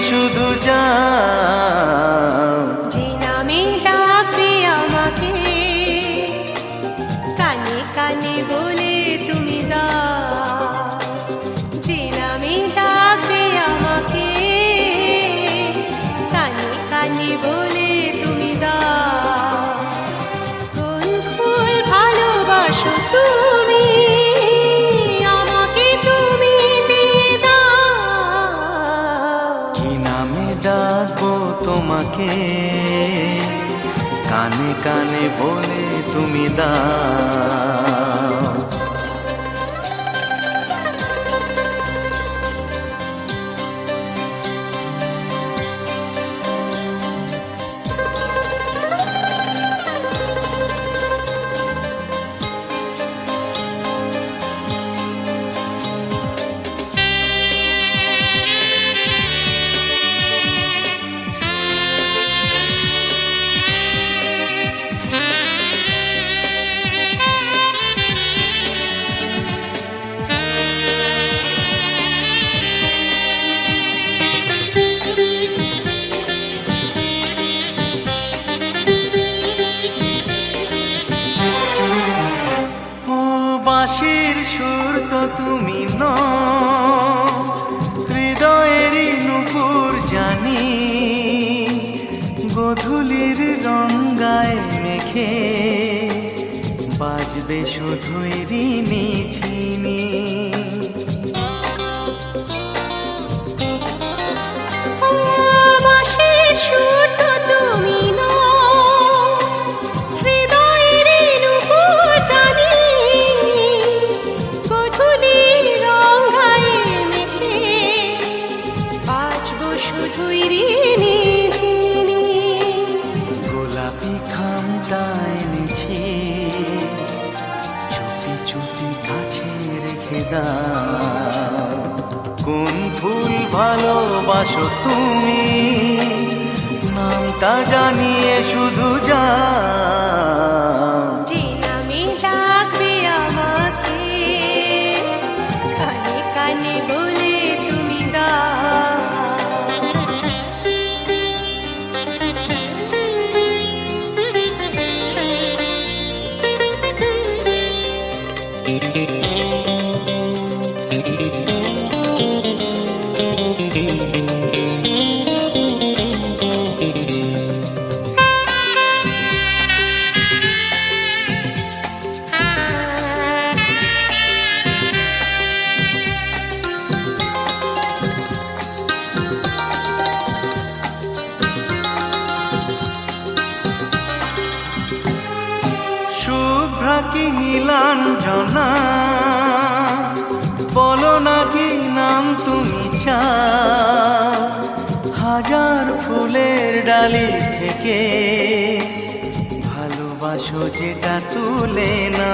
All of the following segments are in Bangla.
শুধু যাও কানে বলে তুমি দা ছিনি ছিনি তুমি থেকে ভালোবাসো যেটা তুলে না।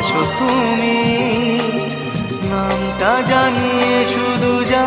আসো তুমি। নামটা জানিয়ে শুধু যা।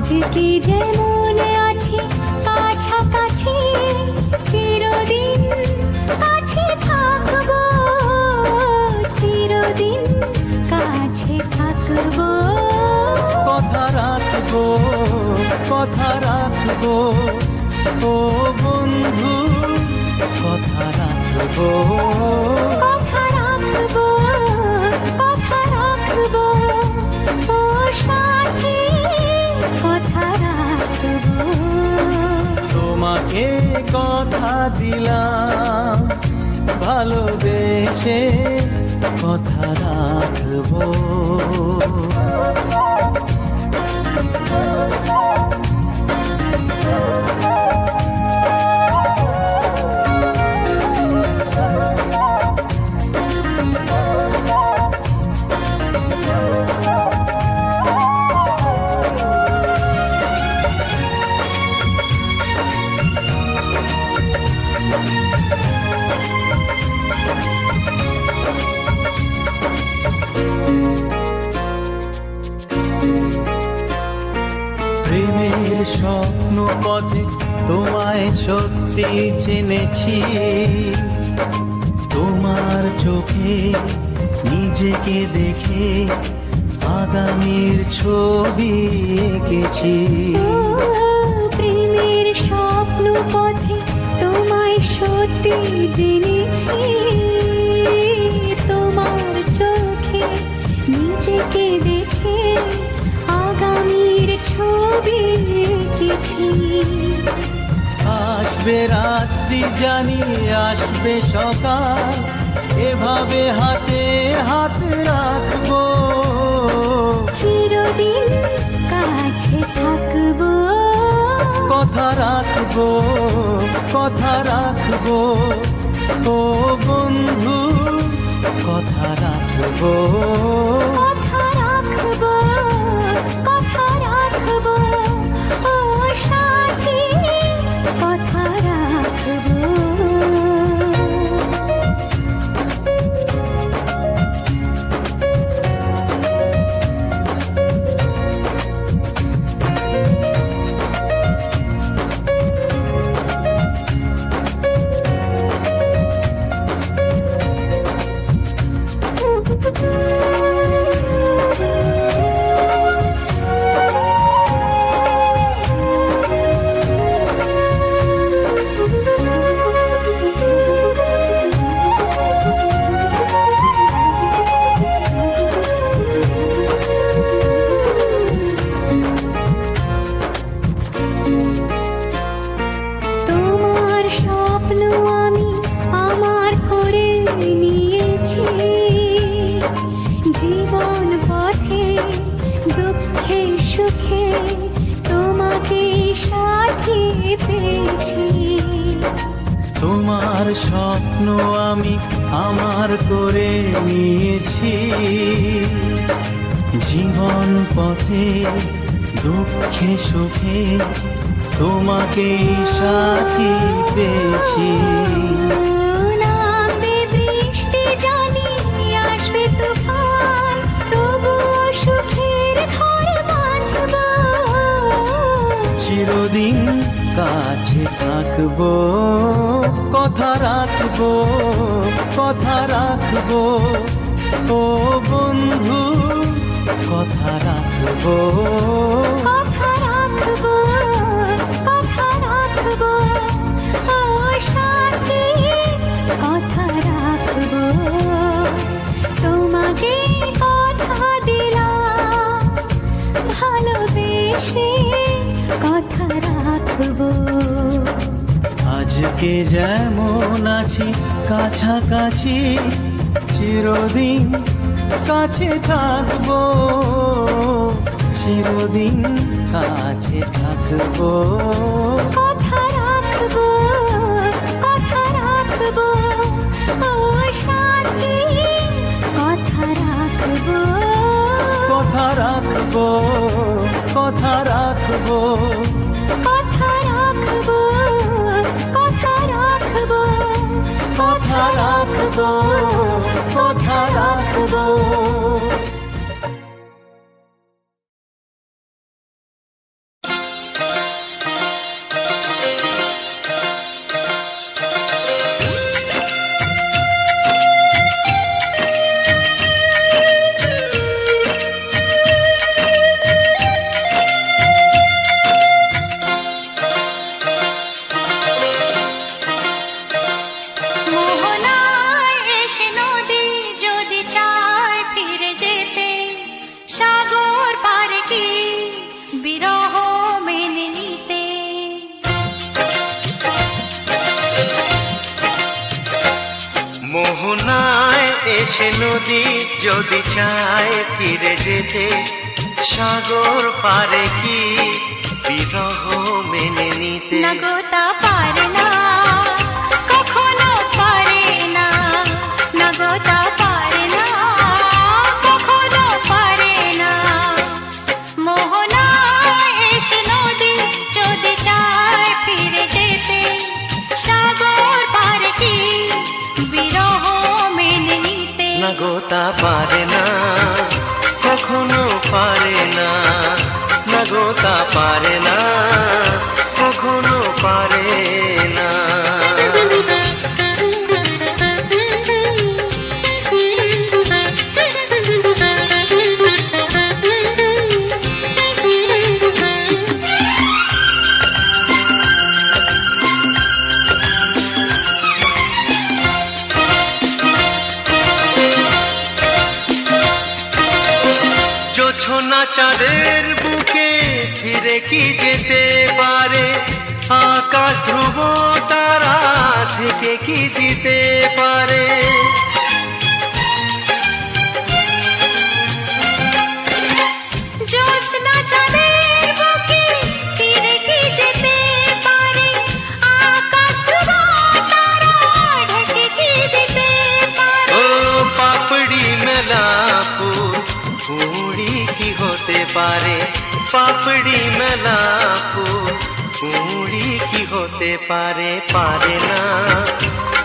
আজকে যেমন আছি? কাছাকাছি চিরদিন কাছে থাকব চিরদিন কাছে থাকব। কথা রাখব কথা রাখব। ও বন্ধু কথা রাখব। কথা রাখব কথা রাখব। ও সাথী তোমাকে কথা দিলাম ভালোবেসে কথা রাখব। প্রেমের আসবে সকাল এভাবে হাতে হাত রাখব। চিরদিন কাছে থাকব। কথা রাখব কথা রাখব। ও বন্ধু কথা রাখব। কথা রাখব তোমার স্বপ্ন আমি আমার করে নিয়েছি। জীবন পথে দুঃখে সুখে তোমাকে সাথী পেয়েছি। চিরদিন কাছে থাকব কথা রাখব কথা রাখব। ও বন্ধু কথা রাখব। কথা রাখব। যেমন আছি কাছাকাছি চিরদিন কাছে থাকব। চিরদিন কাছে থাকব। কথা রাখব কথা রাখব ও সাথী কথা রাখব। কথা রাখব কথা রাখব। কথা রাখব কথা রাখব বিরহ মেনে নিতে। নগতা পারে না। কখনো পারে না। নগতা পারে না। কখনো পারে না। মোহনায় এসে নদী যদি চায় ফিরে যেতে সাগর পারে কি বিরহ মেনে নিতে? না পারে না। কখনো পারে না। গোতা পারে না কখনো পারে না। চাঁদের ফিরে কি যেতে পারে? আকাশ ধ্রুব তারা থেকে কি দিতে পারে? পারে? পাপড়ি মেলা কুড়ি কি হতে পারে পারে না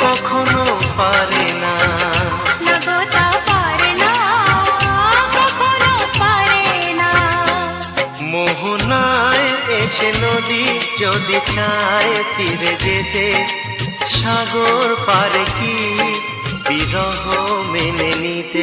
কখনো পারে না। মোহনায় এসে নদী যদি চায় ফিরে যেতে সাগর পারে কি? বিরহ মেনে নিতে।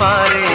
পারে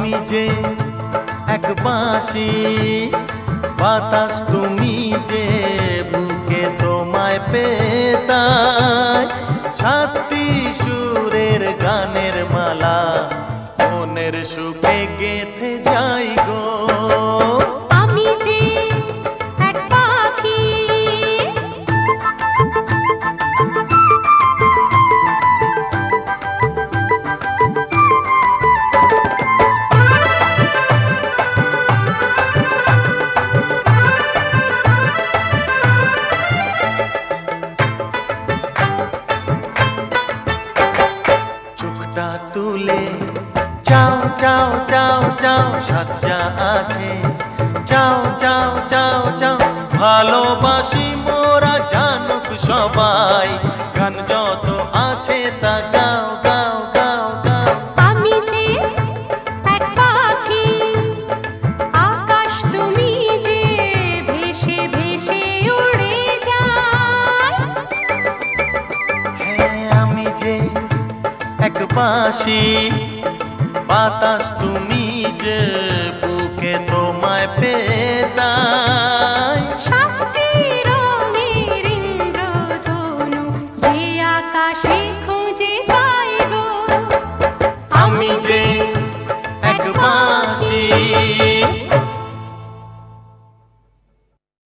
আমি যে এক বাঁশি বাতাস তুমি যে বুকে তোমায় পেতা সাতটি সুরের গানের আছে। চাও চাও চাও চাও ভালোবাসি মোরা জানুক সবাই। গান যত আছে তা গাও গাও গাও গাও। আমি যে এক পাখি আকাশ তুমি যে ভেসে ভেসে উড়ে যায়। হ্যাঁ আমি যে এক বাঁশি